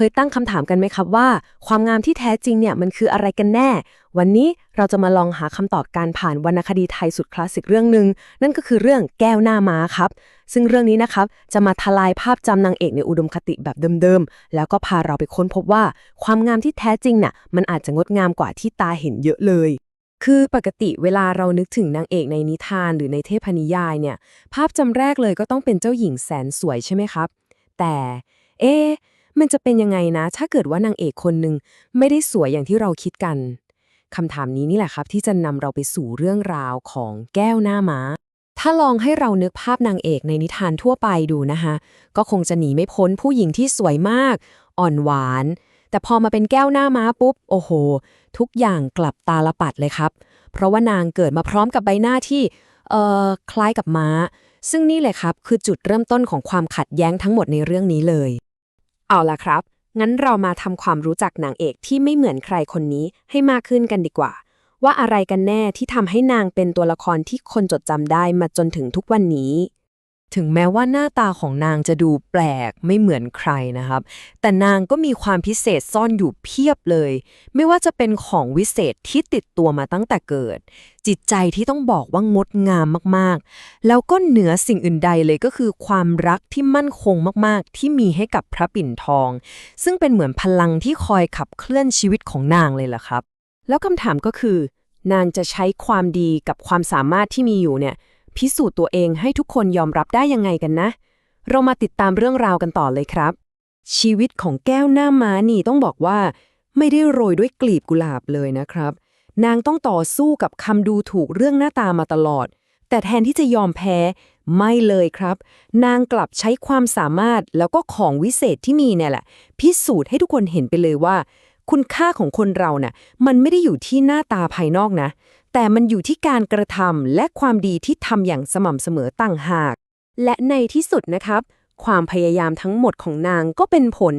เคยตั้งคำถามกันไหมครับว่า ความงามที่แท้จริงเนี่ยมันคืออะไรกันแน่ วันนี้เราจะมาลองหาคำตอบการผ่านวรรณคดีไทยสุดคลาสสิกเรื่องหนึ่งนั่นก็คือเรื่องแก้วหน้าม้าครับ ซึ่งเรื่องนี้นะครับจะมาทลายภาพจำนางเอกในอุดมคติแบบเดิมๆ แล้วก็พาเราไปค้นพบว่า ความงามที่แท้จริงน่ะมันอาจจะงดงามกว่าที่ตาเห็นเยอะเลยคือปกติเวลาเรานึกถึงนางเอกในนิทานหรือในเทพนิยายเนี่ย ภาพจำแรกเลยก็ต้องเป็นเจ้าหญิงแสนสวยใช่ไหมครับ แต่ เอ๊ มันจะเป็นยังไงนะ ถ้าเกิดว่านางเอกคนหนึ่งไม่ได้สวยอย่างที่เราคิดกันคำถามนี้นี่แหละครับ ที่จะนำเราไปสู่เรื่องราวของแก้วหน้าม้า ถ้าลองให้เรานึกภาพนางเอกในนิทานทั่วไปดูนะคะก็คงจะหนีไม่พ้นผู้หญิงที่สวยมาก อ่อนหวาน แต่พอมาเป็นแก้วหน้าม้าปุ๊บ โอ้โห ทุกอย่างกลับตาลปัดเลยครับ เพราะว่านางเกิดมาพร้อมกับใบหน้าที่เอ่อคล้ายกับม้า ซึ่งนี่เลยครับ คือจุดเริ่มต้นของความขัดแย้งทั้งหมดในเรื่องนี้เลย เอาล่ะครับ งั้นเรามาทำความรู้จักนางเอกที่ไม่เหมือนใครคนนี้ให้มากขึ้นกันดีกว่า ว่าอะไรกันแน่ที่ทำให้นางเป็นตัวละครที่คนจดจำได้มาจนถึงทุกวันนี้ ถึงแม้ว่าหน้าตาของนางจะดูแปลกไม่เหมือนใครนะครับ แต่นางก็มีความพิเศษซ่อนอยู่เพียบเลย ไม่ว่าจะเป็นของวิเศษที่ติดตัวมาตั้งแต่เกิด จิตใจที่ต้องบอกว่างดงามมากๆ แล้วก็เหนือสิ่งอื่นใดเลยก็คือความรักที่มั่นคงมากๆ ที่มีให้กับพระปิ่นทอง ซึ่งเป็นเหมือนพลังที่คอยขับเคลื่อนชีวิตของนางเลยล่ะครับ แล้วคำถามก็คือ นางจะใช้ความดีกับความสามารถที่มีอยู่เนี่ย พิสูจน์ตัวเองให้ทุกคนยอมรับได้ยังไงกันนะ เรามาติดตามเรื่องราวกันต่อเลยครับ ชีวิตของแก้วหน้าม้านี่ต้องบอกว่า ไม่ได้โรยด้วยกลีบกุหลาบเลยนะครับ นางต้องต่อสู้กับคำดูถูกเรื่องหน้าตามาตลอด แต่แทนที่จะยอมแพ้ ไม่เลยครับ นางกลับใช้ความสามารถแล้วก็ของวิเศษที่มีเนี่ยแหละ พิสูจน์ให้ทุกคนเห็นไปเลยว่า คุณค่าของคนเราน่ะมันไม่ได้อยู่ที่หน้าตาภายนอกนะ แต่มันอยู่ที่การกระทำและความดีที่ทำอย่างสม่ำเสมอต่างหาก และในที่สุดนะครับ ความพยายามทั้งหมดของนางก็เป็นผล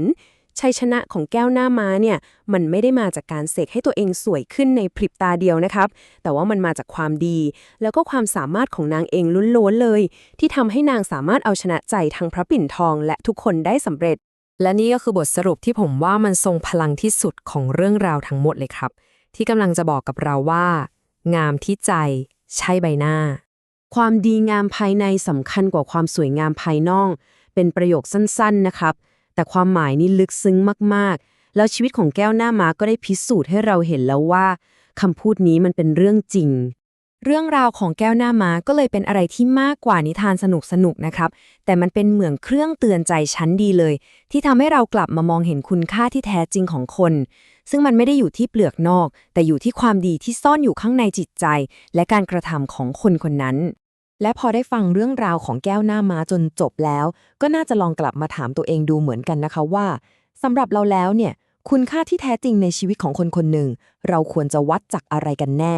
ชัยชนะของแก้วหน้าม้าเนี่ย มันไม่ได้มาจากการเสกให้ตัวเองสวยขึ้นในพริบตาเดียวนะครับ แต่ว่ามันมาจากความดี แล้วก็ความสามารถของนางเองล้วนๆเลย ที่ทำให้นางสามารถเอาชนะใจทั้งพระปิ่นทองและทุกคนได้สำเร็จ และนี่ก็คือบทสรุปที่ผมว่ามันทรงพลังที่สุดของเรื่องราวทั้งหมดเลยครับ ที่กำลังจะบอกกับเราว่า งามที่ใจ ใช่ใบหน้า ความดีงามภายในสำคัญกว่าความสวยงามภายนอก เป็นประโยคสั้นๆนะครับ แต่ความหมายนี่ลึกซึ้งมากๆ แล้วชีวิตของแก้วหน้าม้าก็ได้พิสูจน์ให้เราเห็นแล้วว่าคำพูดนี้มันเป็นเรื่องจริง เรื่องราวของแก้วหน้าม้าก็เลยเป็นอะไรที่มากกว่านิทานสนุกๆนะครับ แต่มันเป็นเหมือนเครื่องเตือนใจชั้นดีเลย ที่ทำให้เรากลับมามองเห็นคุณค่าที่แท้จริงของคน ซึ่งมันไม่ได้อยู่ที่เปลือกนอก แต่อยู่ที่ความดีที่ซ่อนอยู่ข้างในจิตใจ และการกระทำของคนคนนั้น และพอได้ฟังเรื่องราวของแก้วหน้าม้าจนจบแล้ว ก็น่าจะลองกลับมาถามตัวเองดูเหมือนกันนะคะว่าสำหรับเราแล้วเนี่ย คุณค่าที่แท้จริงในชีวิตของคนคนหนึ่งเราควรจะวัดจากอะไรกันแน่